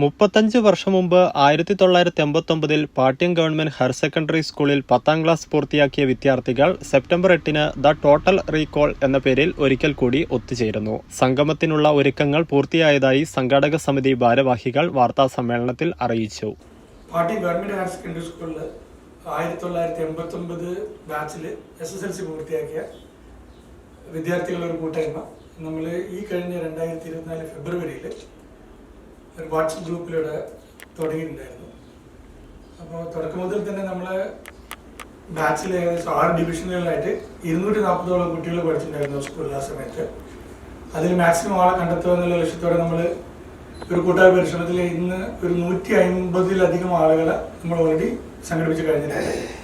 മുപ്പത്തഞ്ച് വർഷം മുമ്പ് ആയിരത്തി തൊള്ളായിരത്തി എൺപത്തൊമ്പതിൽ പാട്യം ഗവൺമെന്റ് ഹയർ സെക്കൻഡറി സ്കൂളിൽ പത്താം ക്ലാസ് പൂർത്തിയാക്കിയ വിദ്യാർത്ഥികൾ സെപ്റ്റംബർ എട്ടിന് ദ ടോട്ടൽ റീകോൾ എന്ന പേരിൽ ഒരിക്കൽ കൂടി ഒത്തുചേരുന്നു. സംഗമത്തിനുള്ള ഒരുക്കങ്ങൾ പൂർത്തിയായതായി സംഘാടക സമിതി ഭാരവാഹികൾ വാർത്താ സമ്മേളനത്തിൽ അറിയിച്ചു. പാട്യം ഗവൺമെന്റ് ഹയർ സെക്കൻഡറി സ്കൂളിൽ ആയിരത്തി തൊള്ളായിരത്തി എൺപത്തി ഒമ്പത് ബാച്ചിൽ എസ് എസ് എൽ സി പൂർത്തിയാക്കിയ വിദ്യാർത്ഥികളുടെ ഒരു കൂട്ടായ്മ. നമ്മൾ ഈ കഴിഞ്ഞ രണ്ടായിരത്തി ഇരുപത്തിനാല് ഫെബ്രുവരിയിൽ ഒരു വാട്സപ്പ് ഗ്രൂപ്പിലൂടെ തുടങ്ങിയിട്ടുണ്ടായിരുന്നു. അപ്പോൾ തുടക്കം മുതൽ തന്നെ നമ്മൾ ബാച്ചിൽ ഏകദേശം ആറ് ഡിവിഷനുകളിലായിട്ട് ഇരുന്നൂറ്റി നാൽപ്പതോളം കുട്ടികൾ പഠിച്ചിട്ടുണ്ടായിരുന്നു സ്കൂളിൽ ആ സമയത്ത്. അതിൽ മാക്സിമം ആളെ കണ്ടെത്തുക എന്നുള്ള ലക്ഷ്യത്തോടെ നമ്മൾ ഒരു കൂട്ടായ പരിശ്രമത്തിൽ ഇന്ന് ഒരു നൂറ്റി അമ്പതിലധികം ആളുകളെ നമ്മൾ ഓൾറെഡി സംഘടിപ്പിച്ച് കഴിഞ്ഞിട്ടുണ്ട്.